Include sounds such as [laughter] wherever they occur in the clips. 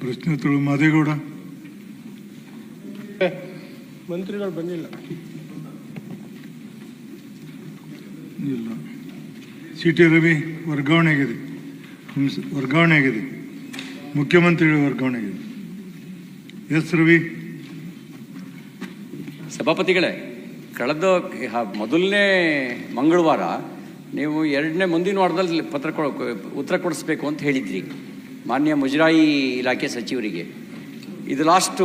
ಪ್ರಶ್ನೋತ್ತರ ಮಾದೇಗೌಡ. ಮಂತ್ರಿಗಳು ಬಂದಿಲ್ಲ. ಇಲ್ಲ. ಸಿ ಟಿ ರವಿ ವರ್ಗಾವಣೆ ಆಗಿದೆ ಹಂಸ- ವರ್ಗಾವಣೆ ಆಗಿದೆ ಮುಖ್ಯಮಂತ್ರಿಗಳ ವರ್ಗಾವಣೆ ಆಗಿದೆ ಎಸ್ ರವಿ. ಸಭಾಪತಿಗಳೇ ಕಳೆದ ಮೊದಲನೇ ಮಂಗಳವಾರ ನೀವು ಎರಡನೇ ಮುಂದಿನ ವಾರದಲ್ಲಿ ಪತ್ರ ಕೊ ಉತ್ತರ ಕೊಡಿಸ್ಬೇಕು ಅಂತ ಹೇಳಿದ್ರಿ. ಮಾನ್ಯ ಮುಜರಾಯಿ ಇಲಾಖೆ ಸಚಿವರಿಗೆ. ಇದು ಲಾಸ್ಟು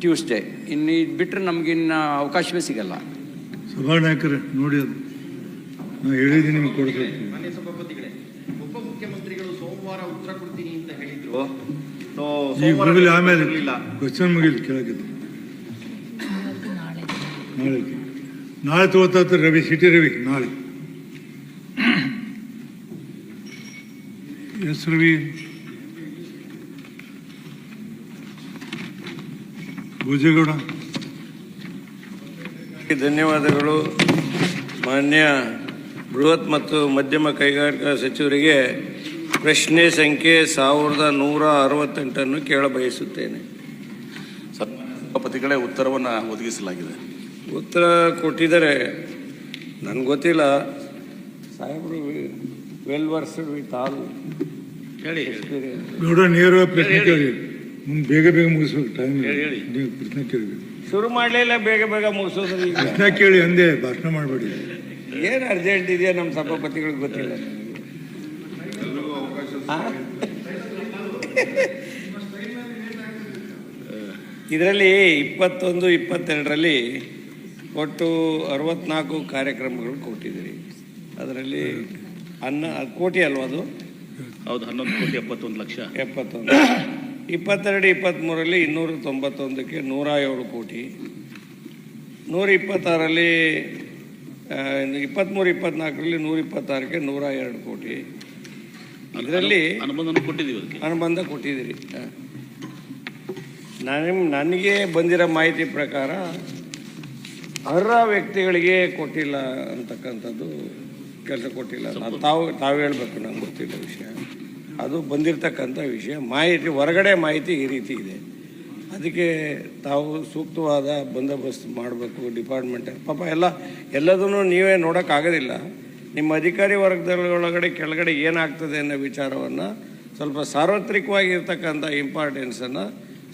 ಟ್ಯೂಸ್ಡೇ ಇನ್ನು ಇದು ಬಿಟ್ಟರೆ ನಮಗಿನ್ನ ಅವಕಾಶವೇ ಸಿಗಲ್ಲ. ಸಭಾನಾಯಕರೇ ನೋಡಿ ಅದು. ನಾನು ಹೇಳಿದ್ದೀನಿ ನಿಮ್ಗೆ ಕೊಡ್ತೀನಿ. ಮಾನ್ಯ ಸಭಾಪತಿಗಳೇ ಉಪಮುಖ್ಯಮಂತ್ರಿಗಳು ಸೋಮವಾರ ಉತ್ತರ ಕೊಡ್ತೀನಿ ಅಂತ ಹೇಳಿದ್ರು. ಈಗ ಆಮೇಲೆ. ಕ್ವಶನ್ ಮುಗಿಲಿ ಕೆಳಗಿದ್ದು. ನಾಳೆ ನಾಳೆ ತಗೋತಾ Ravi C T Ravi. S Ravi Bhojegowda. ಧನ್ಯವಾದಗಳು. ಮಾನ್ಯ ಬೃಹತ್ ಮತ್ತು ಮಧ್ಯಮ ಕೈಗಾರಿಕಾ ಸಚಿವರಿಗೆ ಪ್ರಶ್ನೆ ಸಂಖ್ಯೆ ಸಾವಿರದ ನೂರ ಅರವತ್ತೆಂಟನ್ನು ಕೇಳ ಬಯಸುತ್ತೇನೆ ಸಭಾಪತಿಗಳೇ ಉತ್ತರವನ್ನು ಒದಗಿಸಲಾಗಿದೆ. ಉತ್ತರ ಕೊಟ್ಟಿದ್ದಾರೆ. ನನಗೆ ಗೊತ್ತಿಲ್ಲ. ಸಾಹೇಬರು ವೆಲ್ ವರ್ಸ್ಡ್ ವಿತ್ ಆಲ್ ಹೇಳಿ ಗೌಡ ನೇರವಾಗಿ ಪ್ರಶ್ನೆ ಕೇಳಿ ಮುಂದೆ ಬೇಗ ಬೇಗ ಮುಗಿಸ್ಬೇಕು ಟೈಮ್ ನೀವು ಪ್ರಶ್ನೆ ಕೇಳಿ ಶುರು ಮಾಡಲಿಲ್ಲ ಬೇಗ ಬೇಗ ಮುಗಿಸೋದು ಪ್ರಶ್ನೆ ಕೇಳಿ ಅಂದೆ ಭಾಷಣ ಮಾಡಬೇಡಿ. ಏನು ಅರ್ಜೆಂಟ್ ಇದೆಯಾ ನಮ್ಮ ಸಭಾಪತಿಗಳಿಗೆ ಗೊತ್ತಿಲ್ಲ. [laughs] ಇದರಲ್ಲಿ ಇಪ್ಪತ್ತೊಂದು ಇಪ್ಪತ್ತೆರಡರಲ್ಲಿ ಒಟ್ಟು ಅರವತ್ನಾಲ್ಕು ಕಾರ್ಯಕ್ರಮಗಳು ಕೊಟ್ಟಿದ್ದೀರಿ. ಅದರಲ್ಲಿ ಅನ್ನ ಅದು ಕೋಟಿ ಅಲ್ವಾ ಅದು? ಹೌದು ಹನ್ನೊಂದು ಕೋಟಿ ಎಪ್ಪತ್ತೊಂದು ಲಕ್ಷ. ಎಪ್ಪತ್ತೊಂದು. ಇಪ್ಪತ್ತೆರಡು ಇಪ್ಪತ್ತ್ಮೂರಲ್ಲಿ ಇನ್ನೂರ ತೊಂಬತ್ತೊಂದಕ್ಕೆ ನೂರ ಏಳು ಕೋಟಿ. ನೂರ ಇಪ್ಪತ್ತಾರಲ್ಲಿ ಇಪ್ಪತ್ತ್ಮೂರು ಇಪ್ಪತ್ನಾಲ್ಕರಲ್ಲಿ ನೂರ ಇಪ್ಪತ್ತಾರಕ್ಕೆ ನೂರ ಎರಡು ಕೋಟಿ. ಅದರಲ್ಲಿ ಅನುಬಂಧನ ಕೊಟ್ಟಿದ್ದೀವಿ ಅನುಬಂಧ ಕೊಟ್ಟಿದ್ದೀರಿ. ನಾನು ನನಗೆ ಬಂದಿರೋ ಮಾಹಿತಿ ಪ್ರಕಾರ ಅರ್ಹ ವ್ಯಕ್ತಿಗಳಿಗೆ ಕೊಟ್ಟಿಲ್ಲ ಅಂತಕ್ಕಂಥದ್ದು ಕೆಲಸ ಕೊಟ್ಟಿಲ್ಲ ತಾವು ತಾವು ಹೇಳಬೇಕು ನಂಗೆ ಗೊತ್ತಿಲ್ಲ ವಿಷಯ. ಅದು ಬಂದಿರತಕ್ಕಂಥ ವಿಷಯ. ಮಾಹಿತಿ, ಹೊರಗಡೆ ಮಾಹಿತಿ ಈ ರೀತಿ ಇದೆ. ಅದಕ್ಕೆ ತಾವು ಸೂಕ್ತವಾದ ಬಂದೋಬಸ್ತ್ ಮಾಡಬೇಕು, ಡಿಪಾರ್ಟ್ಮೆಂಟ್, ಪಾಪ ಎಲ್ಲ, ಎಲ್ಲದನ್ನು ನೀವೇ ನೋಡೋಕ್ಕಾಗೋದಿಲ್ಲ. ನಿಮ್ಮ ಅಧಿಕಾರಿ ವರ್ಗದೊಳಗಡೆ, ಕೆಳಗಡೆ ಏನಾಗ್ತದೆ ಅನ್ನೋ ವಿಚಾರವನ್ನು ಸ್ವಲ್ಪ ಸಾರ್ವತ್ರಿಕವಾಗಿ ಇರ್ತಕ್ಕಂಥ ಇಂಪಾರ್ಟೆನ್ಸನ್ನು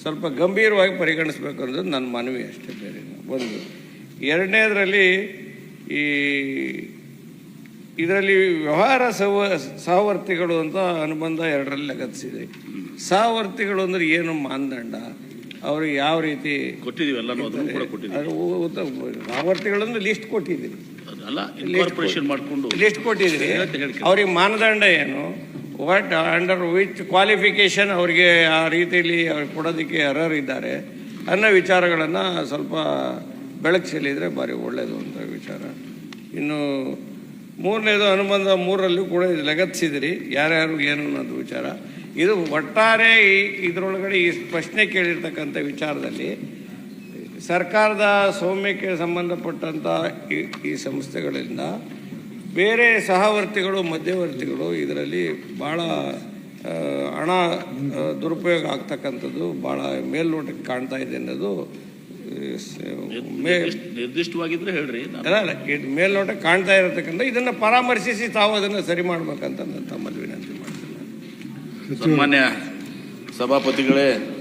ಸ್ವಲ್ಪ ಗಂಭೀರವಾಗಿ ಪರಿಗಣಿಸ್ಬೇಕು ಅನ್ನೋದು ನನ್ನ ಮನವಿ ಅಷ್ಟೇ ಬೇರೆ. ಒಂದು, ಎರಡನೇದರಲ್ಲಿ ಈ ಇದರಲ್ಲಿ ವ್ಯವಹಾರ ಸಹ ಸಹವರ್ತಿಗಳು ಅಂತ ಅನುಬಂಧ ಎರಡರಲ್ಲಿ ಲಗತ್ತಿಸಿದೆ. ಸಹವರ್ತಿಗಳು ಅಂದರೆ ಏನು ಮಾನದಂಡ? ಅವ್ರಿಗೆ ಯಾವ ರೀತಿ ಕೊಟ್ಟಿದ್ದೀವಿ ಅದು ಲಿಸ್ಟ್ ಕೊಟ್ಟಿದ್ದೀರಿ ಮಾಡಿಕೊಂಡು ಲಿಸ್ಟ್ ಕೊಟ್ಟಿದ್ರಿ ಹೇಳ್ತೆ ಅವ್ರಿಗೆ ಮಾನದಂಡ ಏನು? ವಾಟ್ ಅಂಡರ್ ವಿಚ್ ಕ್ವಾಲಿಫಿಕೇಶನ್ ಅವರಿಗೆ ಆ ರೀತಿಯಲ್ಲಿ ಅವ್ರಿಗೆ ಕೊಡೋದಕ್ಕೆ ಅರ್ಹರಿದ್ದಾರೆ ಅನ್ನೋ ವಿಚಾರಗಳನ್ನು ಸ್ವಲ್ಪ ಬೆಳಕು ಚೆಲ್ಲಿದರೆ ಭಾರಿ ಒಳ್ಳೆಯದು ಅಂತ ವಿಚಾರ. ಇನ್ನು ಮೂರನೇದು ಅನುಬಂಧ ಮೂರರಲ್ಲಿ ಕೂಡ ಇದು ಲಗತ್ತಿಸಿದಿರಿ. ಯಾರ್ಯಾರು ಏನು ಅನ್ನೋದು ವಿಚಾರ. ಇದು ಒಟ್ಟಾರೆ ಇದರೊಳಗಡೆ ಈ ಪ್ರಶ್ನೆ ಕೇಳಿರ್ತಕ್ಕಂಥ ವಿಚಾರದಲ್ಲಿ ಸರ್ಕಾರದ ಸೌಮ್ಯಕ್ಕೆ ಸಂಬಂಧಪಟ್ಟಂಥ ಈ ಸಂಸ್ಥೆಗಳಿಂದ ಬೇರೆ ಸಹವರ್ತಿಗಳು, ಮಧ್ಯವರ್ತಿಗಳು ಇದರಲ್ಲಿ ಭಾಳ ಹಣ ದುರುಪಯೋಗ ಆಗ್ತಕ್ಕಂಥದ್ದು ಭಾಳ ಮೇಲ್ನೋಟಕ್ಕೆ ಕಾಣ್ತಾ ಇದೆ ಅನ್ನೋದು ನಿರ್ದಿಷ್ಟವಾಗಿದ್ರೆ ಹೇಳ್ರಿ. ಮೇಲ್ನೋಟ ಇದು ಮೇಲ್ನೋಟಕ್ಕೆ ಕಾಣ್ತಾ ಇರತಕ್ಕಂಥ ಇದನ್ನ ಪರಾಮರ್ಶಿಸಿ ತಾವು ಅದನ್ನ ಸರಿ ಮಾಡ್ಬೇಕಂತ ತಮ್ಮಲ್ಲಿ ವಿನಂತಿ ಮಾಡ್ತೀನಿ. ಸನ್ಮಾನ್ಯ ಸಭಾಪತಿಗಳೇ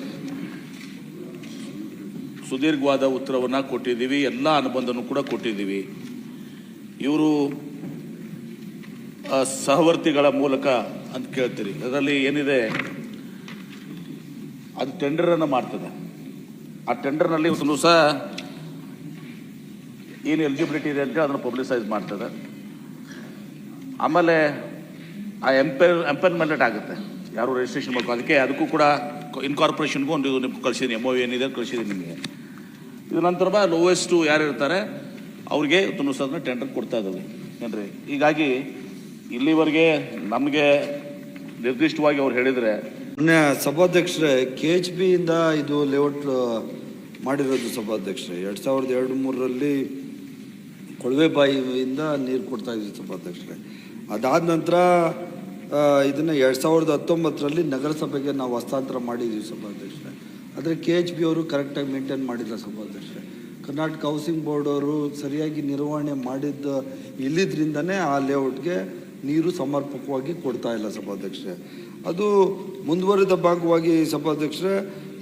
ಸುದೀರ್ಘವಾದ ಉತ್ತರವನ್ನು ಕೊಟ್ಟಿದ್ದೀವಿ ಎಲ್ಲ ಅನುಬಂಧನೂ ಕೂಡ ಕೊಟ್ಟಿದ್ದೀವಿ. ಇವರು ಆ, ಸಹವರ್ತಿಗಳ ಮೂಲಕ ಅಂತ ಕೇಳ್ತೀರಿ. ಅದರಲ್ಲಿ ಏನಿದೆ ಅದು ಟೆಂಡರನ್ನು ಮಾಡ್ತದೆ. ಆ ಟೆಂಡರ್ನಲ್ಲಿ ಒಂದು ದಿವಸ ಏನು ಎಲಿಜಿಬಿಲಿಟಿ ಇದೆ ಅಂತ ಅದನ್ನು ಪಬ್ಲಿಸೈಸ್ ಮಾಡ್ತದೆ ಆಮೇಲೆ ಆ ಎಂಪೆಲ್ ಎಂಪೆನ್ಮೆಂಟ್ ಆಗುತ್ತೆ. ಯಾರು ರಿಜಿಸ್ಟ್ರೇಷನ್ ಮಾಡಬೇಕು ಅದಕ್ಕೆ ಅದಕ್ಕೂ ಕೂಡ ಇನ್ಕಾರ್ಪೊರೇಷನ್ಗೂ ಒಂದು ನಿಮ್ಗೆ ಕಳಿಸಿದ್ದೀನಿ ಎಂ ಒ ಏನಿದೆ ಕಳಿಸಿದ್ದೀನಿ ನಿಮಗೆ. ಇದು ನಂತರ ಲೋವೆಸ್ಟು ಯಾರು ಇರ್ತಾರೆ, ಅವ್ರಿಗೆ ಒಂದು ಸದನ ಟೆಂಡರ್ ಕೊಡ್ತಾ ಇದ್ದೀವಿ ಏನ್ರಿ? ಹೀಗಾಗಿ ಇಲ್ಲಿವರೆಗೆ ನಮಗೆ ನಿರ್ದಿಷ್ಟವಾಗಿ ಅವ್ರು ಹೇಳಿದರೆ ಸಭಾಧ್ಯಕ್ಷರೇ ಕೆ ಎಚ್ ಬಿಯಿಂದ ಇದು ಲೇಔಟ್ ಮಾಡಿರೋದು ಸಭಾಧ್ಯಕ್ಷರೇ. ಎರಡು ಸಾವಿರದ ಎರಡು ಮೂರರಲ್ಲಿ ಕೊಳವೆ ಬಾಯಿಯಿಂದ ನೀರು ಕೊಡ್ತಾ ಇದ್ವಿ ಸಭಾಧ್ಯಕ್ಷರೇ. ಅದಾದ ನಂತರ ಇದನ್ನು ಎರಡು ಸಾವಿರದ ಹತ್ತೊಂಬತ್ತರಲ್ಲಿ ನಗರಸಭೆಗೆ ನಾವು ಹಸ್ತಾಂತರ ಮಾಡಿದ್ದೀವಿ ಸಭಾಧ್ಯಕ್ಷರೇ. ಆದರೆ ಕೆ ಎಚ್ ಬಿ ಅವರು ಕರೆಕ್ಟಾಗಿ ಮೇಂಟೈನ್ ಮಾಡಿಲ್ಲ ಸಭಾಧ್ಯಕ್ಷರೇ. ಕರ್ನಾಟಕ ಹೌಸಿಂಗ್ ಬೋರ್ಡ್ ಅವರು ಸರಿಯಾಗಿ ನಿರ್ವಹಣೆ ಮಾಡಿದ್ದ ಇಲ್ಲಿದ್ದರಿಂದನೇ ಆ ಲೇಔಟ್ಗೆ ನೀರು ಸಮರ್ಪಕವಾಗಿ ಕೊಡ್ತಾ ಇಲ್ಲ ಸಭಾಧ್ಯಕ್ಷರೇ. ಅದು ಮುಂದುವರಿದ ಭಾಗವಾಗಿ ಸಭಾಧ್ಯಕ್ಷರೇ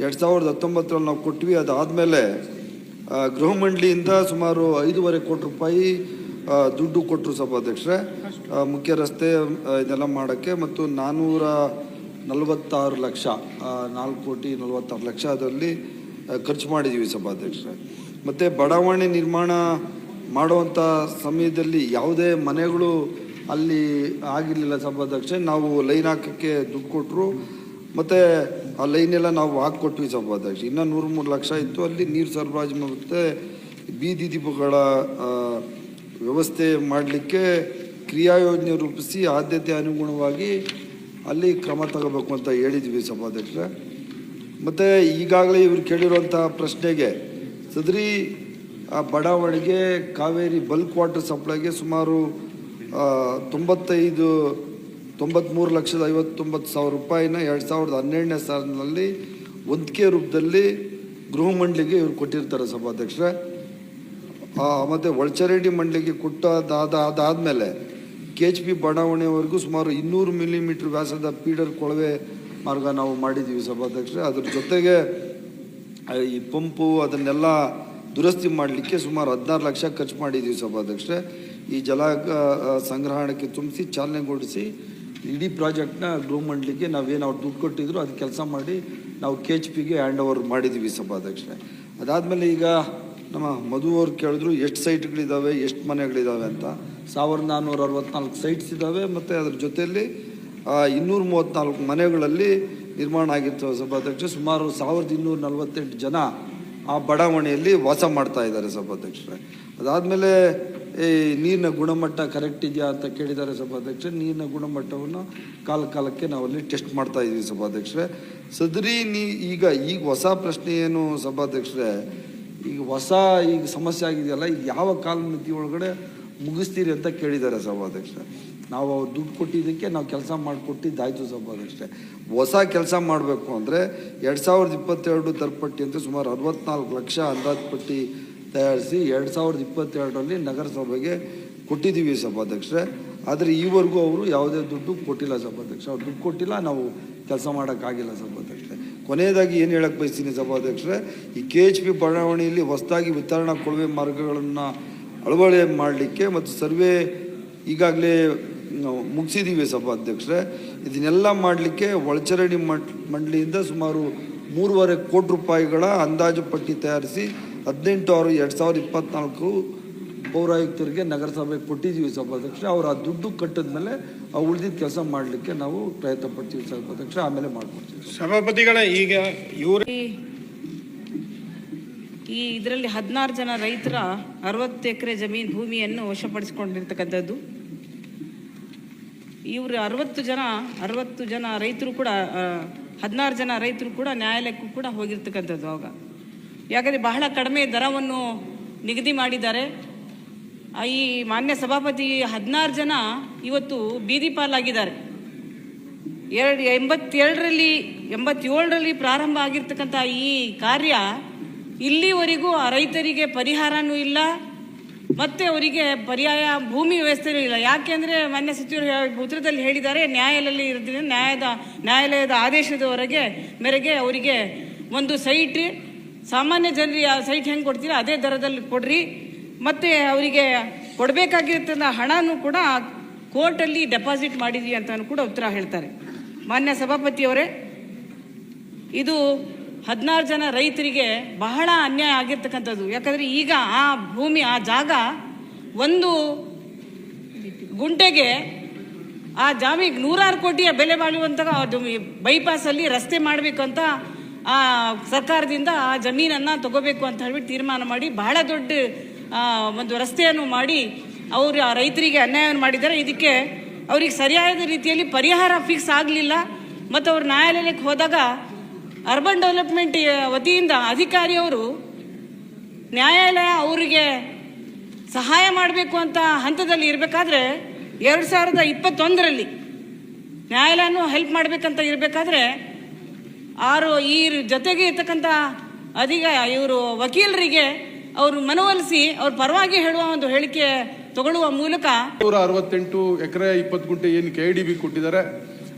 ಎರಡು ಸಾವಿರದ ಹತ್ತೊಂಬತ್ತರಲ್ಲಿ ನಾವು ಕೊಟ್ವಿ ಅದಾದಮೇಲೆ ಗೃಹ ಮಂಡಳಿಯಿಂದ ಸುಮಾರು ಐದೂವರೆ ಕೋಟಿ ರೂಪಾಯಿ ದುಡ್ಡು ಕೊಟ್ಟರು ಸಭಾಧ್ಯಕ್ಷರೇ. ಮುಖ್ಯ ರಸ್ತೆ ಇದೆಲ್ಲ ಮಾಡೋಕ್ಕೆ ಮತ್ತು ನಾನ್ನೂರ ನಲವತ್ತಾರು ಲಕ್ಷ ನಾಲ್ಕು ಕೋಟಿ ನಲವತ್ತಾರು ಲಕ್ಷ ಅದರಲ್ಲಿ ಖರ್ಚು ಮಾಡಿದ್ದೀವಿ ಸಭಾಧ್ಯಕ್ಷರೇ. ಮತ್ತು ಬಡಾವಣೆ ನಿರ್ಮಾಣ ಮಾಡುವಂಥ ಸಮಯದಲ್ಲಿ ಯಾವುದೇ ಮನೆಗಳು ಅಲ್ಲಿ ಆಗಿರಲಿಲ್ಲ ಸಭಾಧ್ಯಕ್ಷ ನಾವು ಲೈನ್ ಹಾಕೋಕ್ಕೆ ದುಡ್ಡು ಕೊಟ್ಟರು ಮತ್ತು ಆ ಲೈನೆಲ್ಲ ನಾವು ಹಾಕ್ಕೊಟ್ವಿ ಸಭಾಧ್ಯಕ್ಷ ಇನ್ನೂ ನೂರು ಮೂರು ಲಕ್ಷ ಇತ್ತು. ಅಲ್ಲಿ ನೀರು ಸರಬರಾಜು ಮತ್ತು ಬೀದಿ ದೀಪಗಳ ವ್ಯವಸ್ಥೆ ಮಾಡಲಿಕ್ಕೆ ಕ್ರಿಯಾ ಯೋಜನೆ ರೂಪಿಸಿ ಆದ್ಯತೆ ಅನುಗುಣವಾಗಿ ಅಲ್ಲಿ ಕ್ರಮ ತಗೋಬೇಕು ಅಂತ ಹೇಳಿದ್ವಿ ಸಭಾಧ್ಯಕ್ಷರ ಮತ್ತು ಈಗಾಗಲೇ ಇವರು ಕೇಳಿರುವಂಥ ಪ್ರಶ್ನೆಗೆ, ಸದರಿ ಆ ಬಡಾವಣೆಗೆ ಕಾವೇರಿ ಬಲ್ಕ್ ವಾಟರ್ ಸಪ್ಲೈಗೆ ಸುಮಾರು ತೊಂಬತ್ತೈದು ತೊಂಬತ್ತ್ಮೂರು ಲಕ್ಷದ ಐವತ್ತೊಂಬತ್ತು ಸಾವಿರ ರೂಪಾಯಿನ ಎರಡು ಸಾವಿರದ ಹನ್ನೆರಡನೇ ಸಾಲಿನಲ್ಲಿ ವಂತಿಕೆ ರೂಪದಲ್ಲಿ ಗೃಹ ಮಂಡಳಿಗೆ ಇವರು ಕೊಟ್ಟಿರ್ತಾರೆ ಸಭಾಧ್ಯಕ್ಷರೇ. ಮತ್ತು ಒಳಚರಂಡಿ ಮಂಡಳಿಗೆ ಕೊಟ್ಟಾದ ಅದಾದಮೇಲೆ ಕೆ ಎಚ್ ಪಿ ಬಡಾವಣೆವರೆಗೂ ಸುಮಾರು ಇನ್ನೂರು ಮಿಲಿಮೀಟ್ರ್ ವ್ಯಾಸದ ಪೀಡರ್ ಕೊಳವೆ ಮಾರ್ಗ ನಾವು ಮಾಡಿದ್ದೀವಿ ಸಭಾಧ್ಯಕ್ಷರೇ. ಅದ್ರ ಜೊತೆಗೆ ಈ ಪಂಪು ಅದನ್ನೆಲ್ಲ ದುರಸ್ತಿ ಮಾಡಲಿಕ್ಕೆ ಸುಮಾರು ಹದಿನಾರು ಲಕ್ಷ ಖರ್ಚು ಮಾಡಿದ್ದೀವಿ ಸಭಾಧ್ಯಕ್ಷರೇ. ಈ ಜಲ ಸಂಗ್ರಹಣಕ್ಕೆ ತುಂಬಿಸಿ ಚಾಲನೆಗೊಳಿಸಿ ಇಡೀ ಪ್ರಾಜೆಕ್ಟ್ನ ಗೃಹ ಮಂಡಳಿಗೆ ನಾವೇನು ಅವ್ರು ದುಡ್ಡು ಕೊಟ್ಟಿದ್ರು ಅದು ಕೆಲಸ ಮಾಡಿ ನಾವು ಕೆ ಎಚ್ ಪಿಗೆ ಹ್ಯಾಂಡ್ ಓವರ್ ಮಾಡಿದ್ದೀವಿ ಸಭಾಧ್ಯಕ್ಷರೇ. ಅದಾದಮೇಲೆ ಈಗ ನಮ್ಮ ಮಧು ಅವ್ರು ಕೇಳಿದ್ರು ಎಷ್ಟು ಸೈಟ್ಗಳಿದ್ದಾವೆ ಎಷ್ಟು ಮನೆಗಳಿದ್ದಾವೆ ಅಂತ. ಸಾವಿರದ ನಾನ್ನೂರ ಅರವತ್ನಾಲ್ಕು ಸೈಟ್ಸ್ ಇದ್ದಾವೆ ಮತ್ತು ಅದ್ರ ಜೊತೆಯಲ್ಲಿ ಇನ್ನೂರ ಮೂವತ್ತ್ನಾಲ್ಕು ಮನೆಗಳಲ್ಲಿ ನಿರ್ಮಾಣ ಆಗಿತ್ತು ಸಭಾಧ್ಯಕ್ಷ ಸುಮಾರು ಸಾವಿರದ ಇನ್ನೂರ ನಲವತ್ತೆಂಟು ಜನ ಆ ಬಡಾವಣೆಯಲ್ಲಿ ವಾಸ ಮಾಡ್ತಾ ಇದ್ದಾರೆ ಸಭಾಧ್ಯಕ್ಷರೇ. ಅದಾದಮೇಲೆ ನೀರಿನ ಗುಣಮಟ್ಟ ಕರೆಕ್ಟ್ ಇದೆಯಾ ಅಂತ ಕೇಳಿದ್ದಾರೆ ಸಭಾಧ್ಯಕ್ಷ ನೀರಿನ ಗುಣಮಟ್ಟವನ್ನು ಕಾಲ ಕಾಲಕ್ಕೆ ನಾವಲ್ಲಿ ಟೆಸ್ಟ್ ಮಾಡ್ತಾ ಇದ್ದೀವಿ ಸಭಾಧ್ಯಕ್ಷರೇ. ಸದರಿ ನೀ, ಈಗ ಈಗ ಹೊಸ ಪ್ರಶ್ನೆ ಏನು ಸಭಾಧ್ಯಕ್ಷರೇ? ಈಗ ಹೊಸ, ಈಗ ಸಮಸ್ಯೆ ಆಗಿದೆಯಲ್ಲ, ಈಗ ಯಾವ ಕಾಲಮಿತಿ ಒಳಗಡೆ ಮುಗಿಸ್ತೀರಿ ಅಂತ ಕೇಳಿದ್ದಾರೆ ಸಭಾಧ್ಯಕ್ಷರೇ. ನಾವು ಅವ್ರು ದುಡ್ಡು ಕೊಟ್ಟಿದ್ದಕ್ಕೆ ನಾವು ಕೆಲಸ ಮಾಡಿಕೊಟ್ಟಿದ್ದಾಯ್ತು ಸಭಾಧ್ಯಕ್ಷರೇ. ಹೊಸ ಕೆಲಸ ಮಾಡಬೇಕು ಅಂದರೆ ಎರಡು ಸಾವಿರದ ಇಪ್ಪತ್ತೆರಡು ಅಂತ ಸುಮಾರು ಅರವತ್ನಾಲ್ಕು ಲಕ್ಷ ಅಂದಾಜು ಪಟ್ಟಿ ತಯಾರಿಸಿ ಎರಡು ಸಾವಿರದ ಇಪ್ಪತ್ತೆರಡರಲ್ಲಿ ನಗರಸಭೆಗೆ ಕೊಟ್ಟಿದ್ದೀವಿ ಸಭಾಧ್ಯಕ್ಷರೇ. ಆದರೆ ಈವರೆಗೂ ಅವರು ಯಾವುದೇ ದುಡ್ಡು ಕೊಟ್ಟಿಲ್ಲ ಸಭಾಧ್ಯಕ್ಷ ಅವ್ರು ದುಡ್ಡು ಕೊಟ್ಟಿಲ್ಲ, ನಾವು ಕೆಲಸ ಮಾಡೋಕ್ಕಾಗಿಲ್ಲ ಸಭಾಧ್ಯಕ್ಷರೇ. ಕೊನೆಯದಾಗಿ ಏನು ಹೇಳಕ್ಕೆ ಬಯಸ್ತೀನಿ ಸಭಾಧ್ಯಕ್ಷರೇ, ಈ ಕೆ ಎಚ್ ಪಿ ಬಡಾವಣೆಯಲ್ಲಿ ಹೊಸದಾಗಿ ವಿತರಣಾ ಕೊಳವೆ ಮಾರ್ಗಗಳನ್ನು ಅಳವಡಿ ಮಾಡಲಿಕ್ಕೆ ಮತ್ತು ಸರ್ವೆ ಈಗಾಗಲೇ ಮುಗಿಸಿದ್ದೀವಿ ಸಭಾಧ್ಯಕ್ಷರೇ. ಇದನ್ನೆಲ್ಲ ಮಾಡಲಿಕ್ಕೆ ಒಳಚರಣಿ ಮಂಡ್ ಮಂಡಳಿಯಿಂದ ಸುಮಾರು ಮೂರುವರೆ ಕೋಟಿ ರೂಪಾಯಿಗಳ ಅಂದಾಜು ಪಟ್ಟಿ ತಯಾರಿಸಿ ಹದಿನೆಂಟು ಆರು ಎರಡು ಸಾವಿರದ ಇಪ್ಪತ್ನಾಲ್ಕು ಪೌರಾಯುಕ್ತರಿಗೆ ನಗರಸಭೆಗೆ ಕೊಟ್ಟಿದ್ದೀವಿ ಸಭಾಧ್ಯಕ್ಷ ಅವರು ಆ ದುಡ್ಡು ಕಟ್ಟಿದ ಮೇಲೆ ಆ ಉಳಿದಿದ್ದ ಕೆಲಸ ಮಾಡಲಿಕ್ಕೆ ನಾವು ಪ್ರಯತ್ನ ಪಡ್ತೀವಿ ಸಭಾಧ್ಯಕ್ಷ ಆಮೇಲೆ ಮಾಡ್ಕೊಡ್ತೀವಿ. ಸಭಾಪತಿಗಳ ಈಗ ಇವರು ಈ- ಈ ಇದರಲ್ಲಿ ಹದಿನಾರು ಜನ ರೈತರ ಅರವತ್ತು ಎಕರೆ ಜಮೀನು ಭೂಮಿಯನ್ನು ವಶಪಡಿಸಿಕೊಂಡಿರ್ತಕ್ಕಂಥದ್ದು. ಇವರು ಅರವತ್ತು ಜನ ಅರವತ್ತು ಜನ ರೈತರು ಕೂಡ ಹದಿನಾರು ಜನ ರೈತರು ಕೂಡ ನ್ಯಾಯಾಲಯಕ್ಕೂ ಕೂಡ ಹೋಗಿರ್ತಕ್ಕಂಥದ್ದು ಅವಾಗ ಯಾಕಂದರೆ ಬಹಳ ಕಡಿಮೆ ದರವನ್ನು ನಿಗದಿ ಮಾಡಿದ್ದಾರೆ. ಈ ಮಾನ್ಯ ಸಭಾಪತಿ ಹದಿನಾರು ಜನ ಇವತ್ತು ಬೀದಿ ಪಾಲಾಗಿದ್ದಾರೆ. ಎರಡು, ಎಂಬತ್ತೇಳರಲ್ಲಿ ಎಂಬತ್ತೇಳರಲ್ಲಿ ಪ್ರಾರಂಭ ಆಗಿರ್ತಕ್ಕಂಥ ಈ ಕಾರ್ಯ ಇಲ್ಲಿವರೆಗೂ ಆ ರೈತರಿಗೆ ಪರಿಹಾರನೂ ಇಲ್ಲ, ಮತ್ತೆ ಅವರಿಗೆ ಪರ್ಯಾಯ ಭೂಮಿ ವ್ಯವಸ್ಥೆನೂ ಇಲ್ಲ. ಯಾಕೆಂದರೆ ಮಾನ್ಯ ಸಚಿವರು ಉತ್ತರದಲ್ಲಿ ಹೇಳಿದ್ದಾರೆ ನ್ಯಾಯಾಲಯದಲ್ಲಿ ಇರೋದ್ರಿಂದ ನ್ಯಾಯದ, ನ್ಯಾಯಾಲಯದ ಆದೇಶದವರೆಗೆ, ಮೇರೆಗೆ ಅವರಿಗೆ ಒಂದು ಸೈಟ್ ಸಾಮಾನ್ಯ ಜನರಿಗೆ ಆ ಸೈಟ್ ಹೆಂಗೆ ಕೊಡ್ತೀರಾ? ಅದೇ ದರದಲ್ಲಿ ಕೊಡ್ರಿ. ಮತ್ತು ಅವರಿಗೆ ಕೊಡಬೇಕಾಗಿರ್ತಕ್ಕಂಥ ಹಣನೂ ಕೂಡ ಕೋರ್ಟಲ್ಲಿ ಡೆಪಾಸಿಟ್ ಮಾಡಿದ್ವಿ ಅಂತ ಕೂಡ ಉತ್ತರ ಹೇಳ್ತಾರೆ. ಮಾನ್ಯ ಸಭಾಪತಿಯವರೇ, ಇದು ಹದಿನಾರು ಜನ ರೈತರಿಗೆ ಬಹಳ ಅನ್ಯಾಯ ಆಗಿರ್ತಕ್ಕಂಥದ್ದು. ಯಾಕಂದರೆ ಈಗ ಆ ಭೂಮಿ, ಆ ಜಾಗ ಒಂದು ಗುಂಟೆಗೆ ಆ ಜಾಮಿಗೆ ನೂರಾರು ಕೋಟಿಯ ಬೆಲೆ ಬಾಳುವಂತಹ ಬೈಪಾಸಲ್ಲಿ ರಸ್ತೆ ಮಾಡಬೇಕು ಅಂತ ಆ, ಸರ್ಕಾರದಿಂದ ಆ ಜಮೀನನ್ನು ತಗೋಬೇಕು ಅಂತ ಹೇಳ್ಬಿಟ್ಟು ತೀರ್ಮಾನ ಮಾಡಿ ಬಹಳ ದೊಡ್ಡ ಒಂದು ರಸ್ತೆಯನ್ನು ಮಾಡಿ ಅವರು ಆ ರೈತರಿಗೆ ಅನ್ಯಾಯವನ್ನು ಮಾಡಿದ್ದಾರೆ. ಇದಕ್ಕೆ ಅವ್ರಿಗೆ ಸರಿಯಾದ ರೀತಿಯಲ್ಲಿ ಪರಿಹಾರ ಫಿಕ್ಸ್ ಆಗಲಿಲ್ಲ. ಮತ್ತು ಅವರು ನ್ಯಾಯಾಲಯಕ್ಕೆ ಹೋದಾಗ ಅರ್ಬನ್ ಡೆವಲಪ್ಮೆಂಟ್ ವತಿಯಿಂದ ಅಧಿಕಾರಿಯವರು ನ್ಯಾಯಾಲಯ ಅವರಿಗೆ ಸಹಾಯ ಮಾಡಬೇಕು ಅಂತ ಹಂತದಲ್ಲಿ ಇರಬೇಕಾದ್ರೆ ಎರಡು ಸಾವಿರದ ಇಪ್ಪತ್ತೊಂದರಲ್ಲಿ ನ್ಯಾಯಾಲಯನೂ ಹೆಲ್ಪ್ ಮಾಡಬೇಕಂತ ಇರಬೇಕಾದ್ರೆ ಆರು ಈ ಜೊತೆಗೆ ಇರ್ತಕ್ಕಂಥ ಅಧಿಕ ಇವರು ವಕೀಲರಿಗೆ ಅವರು ಮನವೊಲಿಸಿ ಅವ್ರ ಪರವಾಗಿ ಹೇಳುವ ಒಂದು ಹೇಳಿಕೆ ತಗೊಳ್ಳುವ ಮೂಲಕ ನೂರ ಅರವತ್ತೆಂಟು ಎಕರೆ ಇಪ್ಪತ್ತು ಗುಂಟೆ ಏನು ಕೆ ಡಿ ಬಿ ಕೊಟ್ಟಿದ್ದಾರೆ.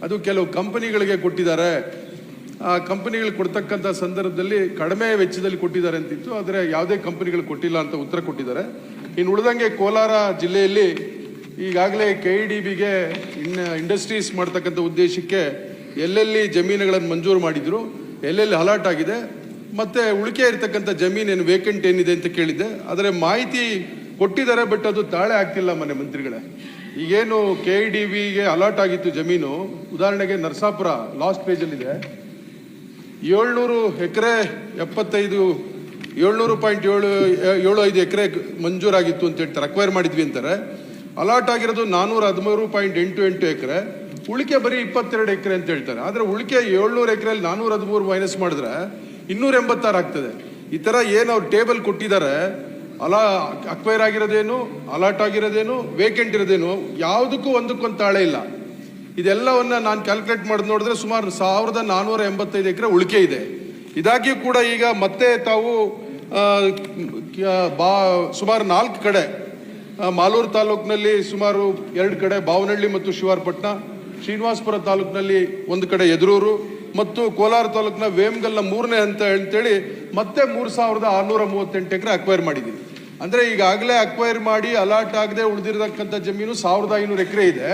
ಅದು ಕೆಲವು ಕಂಪನಿಗಳಿಗೆ ಕೊಟ್ಟಿದ್ದಾರೆ. ಆ ಕಂಪನಿಗಳು ಕೊಡ್ತಕ್ಕಂಥ ಸಂದರ್ಭದಲ್ಲಿ ಕಡಿಮೆ ವೆಚ್ಚದಲ್ಲಿ ಕೊಟ್ಟಿದ್ದಾರೆ ಅಂತಿತ್ತು. ಆದರೆ ಯಾವುದೇ ಕಂಪನಿಗಳು ಕೊಟ್ಟಿಲ್ಲ ಅಂತ ಉತ್ತರ ಕೊಟ್ಟಿದ್ದಾರೆ. ಇನ್ನು ಉಳಿದಂಗೆ ಕೋಲಾರ ಜಿಲ್ಲೆಯಲ್ಲಿ ಈಗಾಗಲೇ ಕೆ ಇ ಡಿ ಬಿಗೆ ಇನ್ ಇಂಡಸ್ಟ್ರೀಸ್ ಮಾಡ್ತಕ್ಕಂಥ ಉದ್ದೇಶಕ್ಕೆ ಎಲ್ಲೆಲ್ಲಿ ಜಮೀನುಗಳನ್ನು ಮಂಜೂರು ಮಾಡಿದ್ರು, ಎಲ್ಲೆಲ್ಲಿ ಅಲರ್ಟ್ ಆಗಿದೆ, ಮತ್ತೆ ಉಳಿಕೆ ಇರತಕ್ಕಂಥ ಜಮೀನೇನು ವೇಕೆಂಟ್ ಏನಿದೆ ಅಂತ ಕೇಳಿದ್ದೆ. ಆದರೆ ಮಾಹಿತಿ ಕೊಟ್ಟಿದ್ದಾರೆ ಬಟ್ ಅದು ತಾಳೆ ಆಗ್ತಿಲ್ಲ ಮನೆ ಮಂತ್ರಿಗಳೇ. ಈಗೇನು ಕೆ ಇ ಡಿ ವಿಗೆ ಅಲರ್ಟ್ ಆಗಿತ್ತು ಜಮೀನು, ಉದಾಹರಣೆಗೆ ನರಸಾಪುರ ಲಾಸ್ಟ್ ಪೇಜಲ್ಲಿದೆ ಏಳ್ನೂರು ಎಕರೆ ಎಪ್ಪತ್ತೈದು, ಏಳ್ನೂರು ಪಾಯಿಂಟ್ ಏಳು ಏಳು ಐದು ಎಕರೆ ಮಂಜೂರಾಗಿತ್ತು ಅಂತ ಹೇಳ್ತಾರೆ ಅಕ್ವೈರ್ ಮಾಡಿದ್ವಿ ಅಂತಾರೆ. ಅಲರ್ಟ್ ಆಗಿರೋದು ನಾನ್ನೂರ ಹದಿಮೂರು ಪಾಯಿಂಟ್ ಎಂಟು ಎಂಟು ಎಕರೆ. ಉಳಿಕೆ ಬರೀ ಇಪ್ಪತ್ತೆರಡು ಎಕರೆ ಅಂತ ಹೇಳ್ತಾರೆ. ಆದರೆ ಉಳಿಕೆ ಏಳ್ನೂರು ಎಕರೆಯಲ್ಲಿ ನಾನ್ನೂರ ಹದಿಮೂರು ಮೈನಸ್ ಮಾಡಿದ್ರೆ ಇನ್ನೂರ ಎಂಬತ್ತಾರು ಆಗ್ತದೆ. ಈ ಥರ ಏನು ಅವ್ರು ಟೇಬಲ್ ಕೊಟ್ಟಿದ್ದಾರೆ ಅಲಾ ಅಕ್ವೈರ್ ಆಗಿರೋದೇನು ಅಲಾಟ್ ಆಗಿರೋದೇನು ವೇಕೆಂಟ್ ಇರೋದೇನು, ಯಾವುದಕ್ಕೂ ಒಂದಕ್ಕೊಂದು ತಾಳೆ ಇಲ್ಲ. ಇದೆಲ್ಲವನ್ನ ನಾನು ಕ್ಯಾಲ್ಕುಲೇಟ್ ಮಾಡಿ ನೋಡಿದ್ರೆ ಸುಮಾರು ಸಾವಿರದ ನಾನ್ನೂರ ಎಂಬತ್ತೈದು ಎಕರೆ ಉಳಿಕೆ ಇದೆ. ಇದಾಗಿಯೂ ಕೂಡ ಈಗ ಮತ್ತೆ ತಾವು ಬಾ, ಸುಮಾರು ನಾಲ್ಕು ಕಡೆ ಮಾಲೂರು ತಾಲೂಕಿನಲ್ಲಿ ಸುಮಾರು ಎರಡು ಕಡೆ, ಬಾವನಹಳ್ಳಿ ಮತ್ತು ಶಿವಾರಪಟ್ಟಣ ಶ್ರೀನಿವಾಸಪುರ ತಾಲೂಕಿನಲ್ಲಿ ಒಂದು ಕಡೆ ಎದುರೂರು ಮತ್ತು ಕೋಲಾರ ತಾಲೂಕಿನ ವೇಮಗಲ್ನ ಮೂರನೇ ಅಂತ ಅಂತೇಳಿ ಮತ್ತೆ ಮೂರು ಸಾವಿರದ ಆರುನೂರ ಮೂವತ್ತೆಂಟು ಎಕರೆ ಅಕ್ವೈರ್ ಮಾಡಿದ್ದೀವಿ. ಅಂದರೆ ಈಗಾಗಲೇ ಅಕ್ವೈರ್ ಮಾಡಿ ಅಲಾಟ್ ಆಗದೆ ಉಳಿದಿರತಕ್ಕಂಥ ಜಮೀನು ಸಾವಿರದ ಐನೂರು ಎಕರೆ ಇದೆ.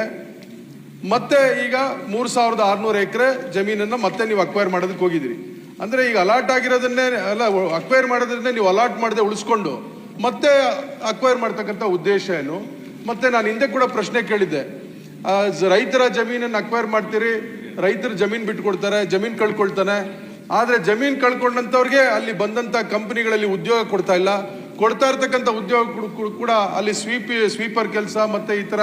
ಮತ್ತೆ ಈಗ ಮೂರು ಸಾವಿರದ ಆರುನೂರು ಎಕರೆ ಜಮೀನನ್ನು ಮತ್ತೆ ನೀವು ಅಕ್ವೈರ್ ಮಾಡೋದಕ್ಕೆ ಹೋಗಿದ್ದೀರಿ. ಅಂದರೆ ಈಗ ಅಲಾಟ್ ಆಗಿರೋದನ್ನೇ, ಅಲ್ಲ ಅಕ್ವೈರ್ ಮಾಡೋದ್ರಿಂದ ನೀವು ಅಲಾಟ್ ಮಾಡದೆ ಉಳಿಸ್ಕೊಂಡು ಮತ್ತೆ ಅಕ್ವೈರ್ ಮಾಡ್ತಕ್ಕಂಥ ಉದ್ದೇಶ ಏನು? ಮತ್ತೆ ನಾನು ಹಿಂದೆ ಕೂಡ ಪ್ರಶ್ನೆ ಕೇಳಿದ್ದೆ. ರೈತರ ಜಮೀನನ್ನು ಅಕ್ವೈರ್ ಮಾಡ್ತೀರಿ, ರೈತರು ಜಮೀನ್ ಬಿಟ್ಕೊಡ್ತಾರೆ, ಜಮೀನ್ ಕಳ್ಕೊಳ್ತಾನೆ. ಆದ್ರೆ ಜಮೀನ್ ಕಳ್ಕೊಂಡಂತವ್ರಿಗೆ ಅಲ್ಲಿ ಬಂದಂತ ಕಂಪನಿಗಳಲ್ಲಿ ಉದ್ಯೋಗ ಕೊಡ್ತಾ ಇಲ್ಲ. ಕೊಡ್ತಾ ಇರ್ತಕ್ಕಂಥ ಉದ್ಯೋಗ ಕೂಡ- ಅಲ್ಲಿ ಸ್ವೀಪ್, ಸ್ವೀಪರ್ ಕೆಲಸ ಮತ್ತೆ ಈ ತರ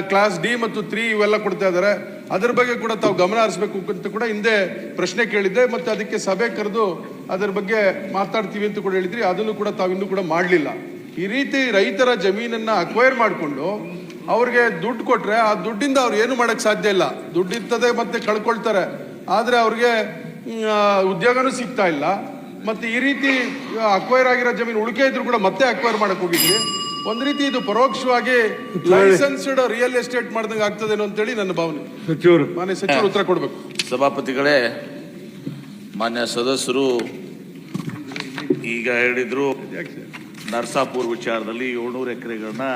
ಕ್ಲಾಸ್ ಡಿ ಮತ್ತು ತ್ರೀ ಇವೆಲ್ಲ ಕೊಡ್ತಾ ಇದ್ದಾರೆ ಅದ್ರ ಬಗ್ಗೆ ಕೂಡ ತಾವು ಗಮನ ಹರಿಸಬೇಕು ಅಂತ ಕೂಡ ಹಿಂದೆ ಪ್ರಶ್ನೆ ಕೇಳಿದ್ದೆ. ಮತ್ತೆ ಅದಕ್ಕೆ ಸಭೆ ಕರೆದು ಅದರ ಬಗ್ಗೆ ಮಾತಾಡ್ತೀವಿ ಅಂತ ಕೂಡ ಹೇಳಿದ್ರಿ. ಅದನ್ನು ಕೂಡ ತಾವು ಇನ್ನೂ ಕೂಡ ಮಾಡಲಿಲ್ಲ. ಈ ರೀತಿ ರೈತರ ಜಮೀನನ್ನ ಅಕ್ವೈರ್ ಮಾಡಿಕೊಂಡು ಅವ್ರಿಗೆ ದುಡ್ಡು ಕೊಟ್ರೆ ಆ ದುಡ್ಡಿಂದ ಅವ್ರು ಏನು ಮಾಡಕ್ ಸಾಧ್ಯ ಇಲ್ಲ. ದುಡ್ಡು ಇರ್ತದೆ ಮತ್ತೆ ಕಳ್ಕೊಳ್ತಾರೆ. ಆದ್ರೆ ಅವ್ರಿಗೆ ಉದ್ಯೋಗನೂ ಸಿಗ್ತಾ ಇಲ್ಲ. ಮತ್ತೆ ಈ ರೀತಿ ಅಕ್ವೈರ್ ಆಗಿರೋ ಜಮೀನು ಉಳಿಕೆ ಇದ್ರು ಕೂಡ ಮತ್ತೆ ಅಕ್ವೈರ್ ಮಾಡಕ್ ಹೋಗಿದ್ವಿ. ಒಂದ್ ರೀತಿ ಇದು ಪರೋಕ್ಷವಾಗಿ ಲೈಸೆನ್ಸ್ಡ್ ರಿಯಲ್ ಎಸ್ಟೇಟ್ ಮಾಡ್ದಂಗೆ ಆಗ್ತದೇನೋ ಅಂತೇಳಿ ನನ್ನ ಭಾವನೆ. ಸಚಿವರು. ಮಾನ್ಯ ಸಚಿವರು ಉತ್ತರ ಕೊಡ್ಬೇಕು. ಸಭಾಪತಿಗಳೇ ಮಾನ್ಯ ಸದಸ್ಯರು ಈಗ ಹೇಳಿದ್ರು ನರ್ಸಾಪುರ್ ವಿಚಾರದಲ್ಲಿ ಏಳ್ನೂರು ಎಕರೆಗಳನ್ನ